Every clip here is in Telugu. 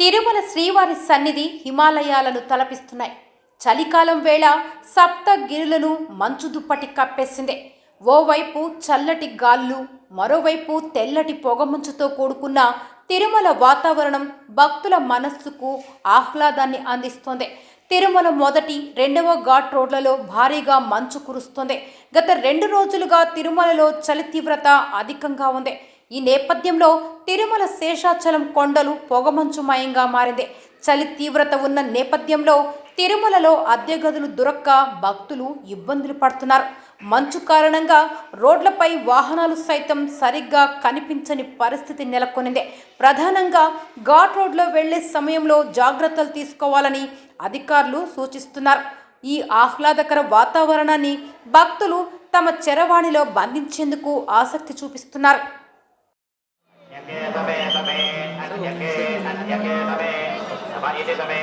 తిరుమల శ్రీవారి సన్నిధి హిమాలయాలను తలపిస్తున్నాయి చలికాలం వేళ సప్తగిరులను మంచు దుప్పటి కప్పేసింది. ఓవైపు చల్లటి గాళ్ళు మరోవైపు తెల్లటి పొగమంచుతో కూడుకున్న తిరుమల వాతావరణం భక్తుల మనస్సుకు ఆహ్లాదాన్ని అందిస్తోంది. తిరుమల మొదటి రెండవ ఘాట్ రోడ్లలో భారీగా మంచు కురుస్తోంది. గత రెండు రోజులుగా తిరుమలలో చలి తీవ్రత అధికంగా ఉంది. ఈ నేపథ్యంలో తిరుమల శేషాచలం కొండలు పొగమంచుమయంగా మారింది. చలి తీవ్రత ఉన్న నేపథ్యంలో తిరుమలలో అద్దె గదులు దొరక్క భక్తులు ఇబ్బందులు పడుతున్నారు. మంచు కారణంగా రోడ్లపై వాహనాలు సైతం సరిగ్గా కనిపించని పరిస్థితి నెలకొనింది. ప్రధానంగా ఘాట్ రోడ్లో వెళ్ళే సమయంలో జాగ్రత్తలు తీసుకోవాలని అధికారులు సూచిస్తున్నారు. ఈ ఆహ్లాదకర వాతావరణాన్ని భక్తులు తమ చెరవాణిలో బంధించేందుకు ఆసక్తి చూపిస్తున్నారు యకే తమే తమే అన్యకే అన్యకే తమే నమ ఇతి తమే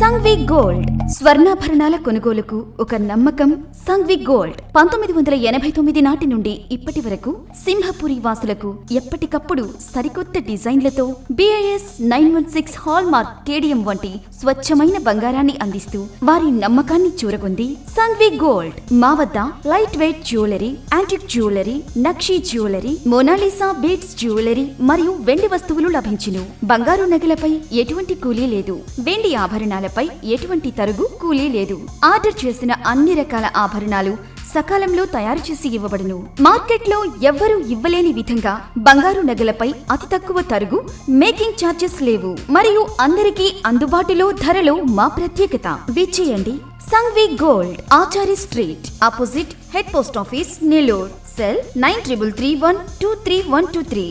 సంగ్వి గోల్డ్. స్వర్ణాభరణాల కొనుగోలుకు ఒక నమ్మకం సంగ్వి గోల్డ్. పంతొమ్మిది వందల ఎనభై తొమ్మిది నాటి నుండి ఇప్పటి వరకు సింహపురి వాసులకు ఎప్పటికప్పుడు సరికొత్త డిజైన్లతో BIS nine one six hallmark KDM వంటి స్వచ్ఛమైన బంగారాన్ని అందిస్తూ వారి నమ్మకాన్ని చూరగొంది సంగ్వి గోల్డ్. మా వద్ద light weight jewellery antique jewellery nakshi jewellery Mona Lisa beads jewellery మరియు వెండి వస్తువులు లభించును. బంగారు నగలపై ఎటువంటి కూలీ లేదు. వెండి ఆభరణాలు ఆభరణాలపై ఎటువంటి తరుగు కూలీ లేదు. ఆర్డర్ చేసిన అన్ని రకాల ఆభరణాలు సకాలంలో తయారు చేసి ఇవ్వబడును. మార్కెట్లో ఎవ్వరూ ఇవ్వలేని విధంగా బంగారు నగలపై అతి తక్కువ తరుగు మేకింగ్ ఛార్జెస్ లేవు. మరియు అందరికీ అందుబాటులో ధరలో మా ప్రత్యేకత. విచ్చేయండి Sanghvi gold Achari street opposite head post office Nellore. Cell nine triple three one two three one two three.